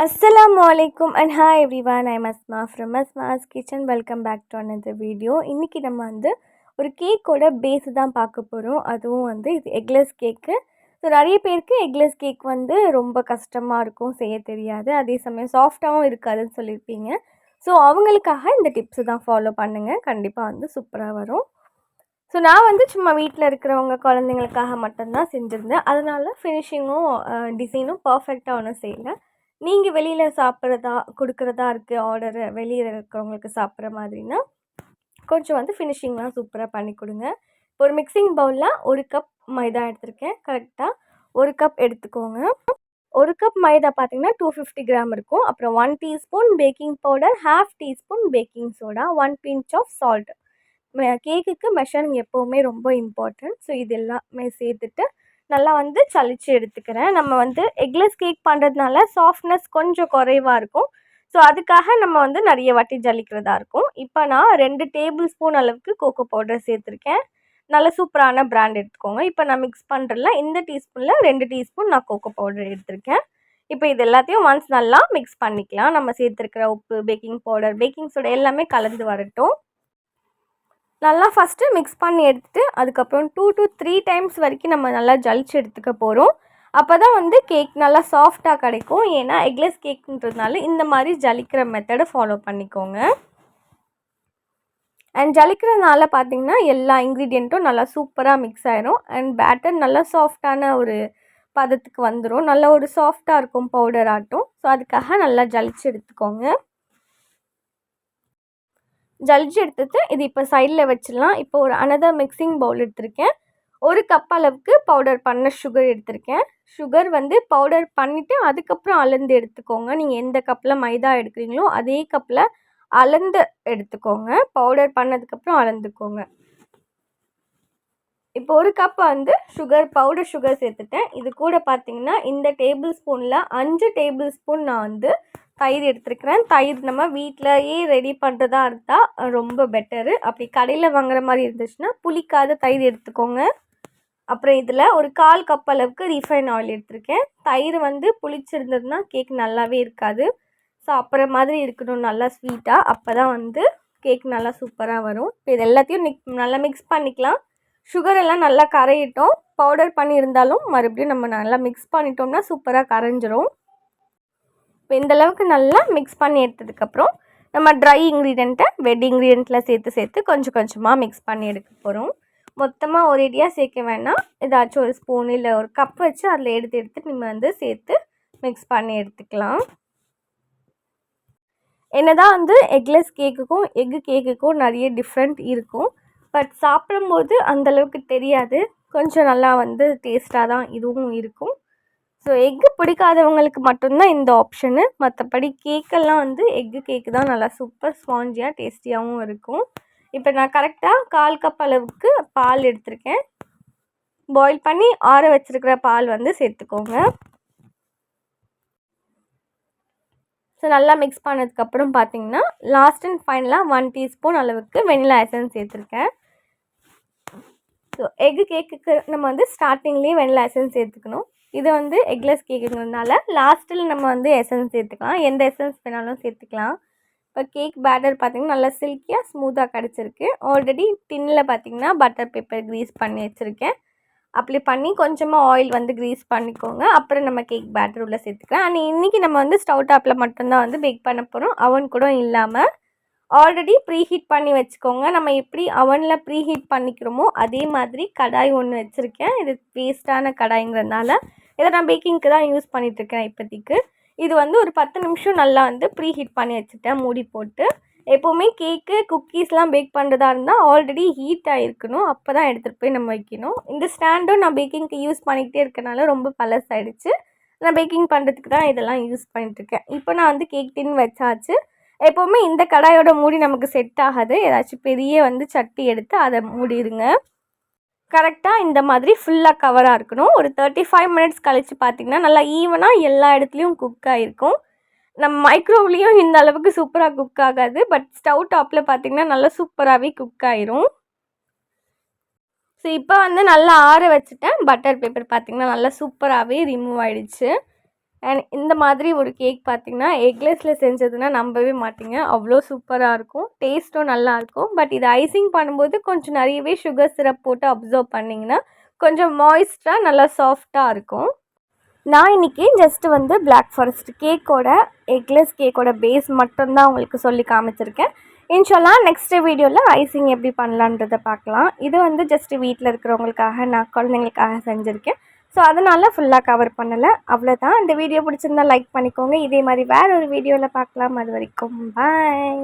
அஸ்ஸலாம் வலைக்கும் and hi everyone I Masma from Masma's kitchen welcome back to another video இன்றைக்கி நம்ம வந்து ஒரு கேக்கோட பேஸ் தான் பார்க்க போகிறோம் அதுவும் வந்து இது எக்லெஸ் கேக்கு ஸோ நிறைய பேருக்கு எக்லெஸ் கேக் வந்து ரொம்ப கஷ்டமாக இருக்கும் செய்ய தெரியாது. அதே சமயம் சாஃப்டாகவும் இருக்காதுன்னு சொல்லியிருப்பீங்க. ஸோ அவங்களுக்காக இந்த டிப்ஸு தான் ஃபாலோ பண்ணுங்கள் கண்டிப்பாக வந்து சூப்பராக வரும். ஸோ நான் வந்து சும்மா வீட்டில் இருக்கிறவங்க குழந்தைங்களுக்காக மட்டும்தான் செஞ்சுருந்தேன். அதனால் ஃபினிஷிங்கும் டிசைனும் பர்ஃபெக்டாக ஒன்றும் செய்யலை. நீங்கள் வெளியில் சாப்பிட்றதா கொடுக்குறதா இருக்குது ஆர்டரு வெளியில் இருக்கிறவங்களுக்கு சாப்பிட்ற மாதிரினா கொஞ்சம் வந்து ஃபினிஷிங்லாம் சூப்பராக பண்ணி கொடுங்க. இப்போ ஒரு மிக்சிங் பவுலில் ஒரு கப் மைதா எடுத்திருக்கேன். கரெக்டாக ஒரு கப் எடுத்துக்கோங்க. ஒரு கப் மைதா பார்த்தீங்கன்னா டூ ஃபிஃப்டி கிராம் இருக்கும். அப்புறம் one teaspoon baking powder half teaspoon baking soda one pinch of salt கேக்குக்கு மெஷரிங் எப்போவுமே ரொம்ப இம்பார்ட்டன்ட் ஸோ இது எல்லாமே சேர்த்துட்டு நல்லா வந்து சளிச்சு எடுத்துக்கிறேன். நம்ம வந்து எக்லெஸ் கேக் பண்ணுறதுனால சாஃப்ட்னஸ் கொஞ்சம் குறைவாக இருக்கும். ஸோ அதுக்காக நம்ம வந்து நிறைய வாட்டி ஜலிக்கிறதா இருக்கும். இப்போ நான் ரெண்டு டேபிள் ஸ்பூன் அளவுக்கு கோகோ பவுடர் சேர்த்துருக்கேன். நல்ல சூப்பரான பிராண்ட் எடுத்துக்கோங்க. இப்போ நான் மிக்ஸ் பண்ணுறல இந்த டீஸ்பூனில் ரெண்டு டீஸ்பூன் நான் கோகோ பவுடர் எடுத்திருக்கேன். இப்போ இது எல்லாத்தையும் ஒன்ஸ் நல்லா மிக்ஸ் பண்ணிக்கலாம். நம்ம சேர்த்துருக்கிற உப்பு பேக்கிங் பவுடர் பேக்கிங் சோடா எல்லாமே கலந்து வரட்டும். நல்லா ஃபஸ்ட்டு மிக்ஸ் பண்ணி எடுத்துட்டு அதுக்கப்புறம் டூ டு த்ரீ டைம்ஸ் வரைக்கும் நம்ம நல்லா ஜலிச்சு எடுத்துக்க போகிறோம் அப்போ தான் வந்து கேக் நல்லா சாஃப்டாக கிடைக்கும். ஏன்னா எக்லெஸ் கேக்குன்றதுனால இந்த மாதிரி ஜலிக்கிற மெத்தடை ஃபாலோ பண்ணிக்கோங்க. அண்ட் ஜலிக்கிறதுனால பார்த்தீங்கன்னா எல்லா இன்க்ரீடியண்ட்டும் நல்லா சூப்பராக மிக்ஸ் ஆயிரும். அண்ட் பேட்டர் நல்லா சாஃப்டான ஒரு பதத்துக்கு வந்துடும் நல்லா ஒரு சாஃப்டாக இருக்கும் பவுடர் ஆட்டும். ஸோ அதுக்காக நல்லா ஜலிச்சு எடுத்துக்கோங்க. ஜலிச்சு எடுத்துட்டு இது இப்போ சைடில் வச்சிடலாம். இப்போ ஒரு அனதர் மிக்சிங் பவுல் எடுத்திருக்கேன். ஒரு கப் அளவுக்கு பவுடர் பண்ண சுகர் எடுத்திருக்கேன். சுகர் வந்து பவுடர் பண்ணிவிட்டு அதுக்கப்புறம் அளந்து எடுத்துக்கோங்க. நீங்கள் எந்த கப்பில் மைதா எடுக்கிறீங்களோ அதே கப்பில் அளந்து எடுத்துக்கோங்க. பவுடர் பண்ணதுக்கப்புறம் அளந்துக்கோங்க. இப்போ ஒரு கப் வந்து சுகர் பவுடர் சுகர் சேர்த்துட்டேன். இது கூட பார்த்தீங்கன்னா இந்த டேபிள் ஸ்பூனில் அஞ்சு டேபிள் ஸ்பூன் நான் வந்து தயிர் எடுத்துருக்கிறேன். தயிர் நம்ம வீட்டிலையே ரெடி பண்ணுறதா இருந்தால் ரொம்ப பெட்டரு அப்படி கடையில் வாங்குற மாதிரி இருந்துச்சுன்னா புளிக்காத தயிர் எடுத்துக்கோங்க. அப்புறம் இதில் ஒரு கால் கப் அளவுக்கு ரீஃபைன் ஆயில் எடுத்திருக்கேன். தயிர் வந்து புளிச்சிருந்ததுன்னா கேக் நல்லாவே இருக்காது. ஸோ அப்புறம் மாதிரி இருக்கணும் நல்லா ஸ்வீட்டாக அப்போ தான் வந்து கேக் நல்லா சூப்பராக வரும். இப்போ இது எல்லாத்தையும் மிக் நல்லா மிக்ஸ் பண்ணிக்கலாம். சுகர் எல்லாம் நல்லா கரையிட்டோம். பவுடர் பண்ணியிருந்தாலும் மறுபடியும் நம்ம நல்லா மிக்ஸ் பண்ணிட்டோம்னா சூப்பராக கரைஞ்சிரும். இப்போ இந்தளவுக்கு நல்லா மிக்ஸ் பண்ணி எடுத்ததுக்கப்புறம் நம்ம ட்ரை இன்க்ரீடியண்ட்டை வெட் இன்க்ரீடியண்ட்டில் சேர்த்து சேர்த்து கொஞ்சம் கொஞ்சமாக மிக்ஸ் பண்ணி எடுக்க போகிறோம் மொத்தமாக ஒரேடியாக சேர்க்க வேணாம். ஏதாச்சும் ஒரு ஸ்பூன் இல்லை ஒரு கப் வச்சு அதில் எடுத்து எடுத்து நம்ம வந்து சேர்த்து மிக்ஸ் பண்ணி எடுத்துக்கலாம். என்னதான் வந்து எக்லெஸ் கேக்குக்கும் எக்கு கேக்குக்கும் நிறைய டிஃப்ரெண்ட் இருக்கும். பட் சாப்பிடும்போது அந்தளவுக்கு தெரியாது. கொஞ்சம் நல்லா வந்து டேஸ்ட்டாக தான் இதுவும் இருக்கும். ஸோ எக்கு பிடிக்காதவங்களுக்கு மட்டும்தான் இந்த ஆப்ஷனு மற்றபடி கேக்கெல்லாம் வந்து எக்கு கேக்கு தான் நல்லா சூப்பர் ஸ்பாஞ்சியாக டேஸ்டியாகவும் இருக்கும். இப்போ நான் கரெக்டாக கால் கப் அளவுக்கு பால் எடுத்திருக்கேன். பாயில் பண்ணி ஆற வச்சுருக்கிற பால் வந்து சேர்த்துக்கோங்க. ஸோ நல்லா மிக்ஸ் பண்ணதுக்கப்புறம் பார்த்தீங்கன்னா லாஸ்ட் அண்ட் ஃபைனலாக ஒன் டீஸ்பூன் அளவுக்கு வெனிலா எசன்ஸ் சேர்த்துருக்கேன். ஸோ எக்கு கேக்குக்கு நம்ம வந்து ஸ்டார்டிங்லேயே வெனிலா எசன்ஸ் சேர்த்துக்கணும். இது வந்து எக்லெஸ் கேக்குங்கிறதுனால லாஸ்ட்டில் நம்ம வந்து எசன்ஸ் சேர்த்துக்கலாம். எந்த எசன்ஸ் வேணாலும் சேர்த்துக்கலாம். இப்போ கேக் பேட்டர் பார்த்திங்கன்னா நல்லா சில்கியாக ஸ்மூத்தாக கிடச்சிருக்கு. ஆல்ரெடி டின்னில் பார்த்திங்கன்னா பட்டர் பேப்பர் க்ரீஸ் பண்ணி வச்சுருக்கேன். அப்ளை பண்ணி கொஞ்சமாக ஆயில் வந்து க்ரீஸ் பண்ணிக்கோங்க. அப்புறம் நம்ம கேக் பேட்டர் உள்ளே சேர்த்துக்கலாம். ஆனால் இன்றைக்கி நம்ம வந்து ஸ்டவ் டாப்பில் மட்டும்தான் வந்து பேக் பண்ண போகிறோம் அவன் கூட இல்லாமல் ஆல்ரெடி ப்ரீ ஹீட் பண்ணி வச்சுக்கோங்க. நம்ம எப்படி அவனில் ப்ரீ ஹீட் பண்ணிக்கிறோமோ அதே மாதிரி கடாய் ஒன்று வச்சுருக்கேன். இது வேஸ்ட்டான கடாய்ங்கிறதுனால. இதை நான் பேக்கிங்க்கு தான் யூஸ் பண்ணிகிட்ருக்கேன் இப்போதைக்கு. இது வந்து ஒரு பத்து நிமிஷம் நல்லா வந்து ப்ரீ ஹீட் பண்ணி வச்சுட்டேன் மூடி போட்டு. எப்போவுமே கேக்கு குக்கீஸ்லாம் பேக் பண்ணுறதா இருந்தால் ஆல்ரெடி ஹீட் ஆகிருக்கணும் அப்போ தான் எடுத்துகிட்டு போய் நம்ம வைக்கணும். இந்த ஸ்டாண்டும் நான் பேக்கிங்க்கு யூஸ் பண்ணிக்கிட்டே இருக்கனால ரொம்ப பழசாயிடுச்சு. நான் பேக்கிங் பண்ணுறதுக்கு தான் இதெல்லாம் யூஸ் பண்ணிகிட்ருக்கேன் இப்போ நான் வந்து கேக் டின் வச்சாச்சு. எப்போவுமே இந்த கடாயோட மூடி நமக்கு செட் ஆகாது. ஏதாச்சும் பெரிய வந்து சட்டி எடுத்து அதை மூடிடுங்க. கரெக்டாக இந்த மாதிரி ஃபுல்லாக கவராக இருக்கணும். ஒரு தேர்ட்டி ஃபைவ் மினிட்ஸ் கழித்து பார்த்திங்கன்னா நல்லா ஈவனாக எல்லா இடத்துலையும் குக் ஆகிருக்கும் நம்ம மைக்ரோவ்லேயும் இந்த அளவுக்கு சூப்பராக குக் ஆகாது. பட் ஸ்டவ் டாப்பில் பார்த்திங்கன்னா நல்லா சூப்பராகவே குக் ஆயிரும். ஸோ இப்போ வந்து நல்லா ஆற வச்சுட்டேன். பட்டர் பேப்பர் பார்த்திங்கன்னா நல்லா சூப்பராகவே ரிமூவ் ஆகிடுச்சு அண்ட் இந்த மாதிரி ஒரு கேக் பார்த்திங்கன்னா எக்லெஸில் செஞ்சதுன்னா நம்பவே மாட்டிங்க. அவ்வளோ சூப்பராக இருக்கும். டேஸ்ட்டும் நல்லாயிருக்கும் பட் இது ஐசிங் பண்ணும்போது கொஞ்சம் நிறையவே சுகர் சிரப் போட்டு அப்சர்வ் பண்ணிங்கன்னா கொஞ்சம் மாய்ஸ்டாக நல்லா சாஃப்டாக இருக்கும். நான் இன்றைக்கி ஜஸ்ட்டு வந்து பிளாக் ஃபாரஸ்ட் கேக்கோட எக்லெஸ் கேக்கோட பேஸ் மட்டும்தான் உங்களுக்கு சொல்லி காமிச்சிருக்கேன். இன்ஷால்லா நெக்ஸ்ட் வீடியோவில் ஐசிங் எப்படி பண்ணலான்றதை பார்க்கலாம். இது வந்து ஜஸ்ட்டு வீட்டில் இருக்கிறவங்களுக்காக நான் குழந்தைங்களுக்காக செஞ்சுருக்கேன். ஸோ அதனால் ஃபுல்லாக கவர் பண்ணலை. அவ்வளோதான் இந்த வீடியோ பிடிச்சிருந்தா லைக் பண்ணிக்கோங்க. இதே மாதிரி வேற ஒரு வீடியோவில் பார்க்கலாம். அது வரைக்கும் பாய்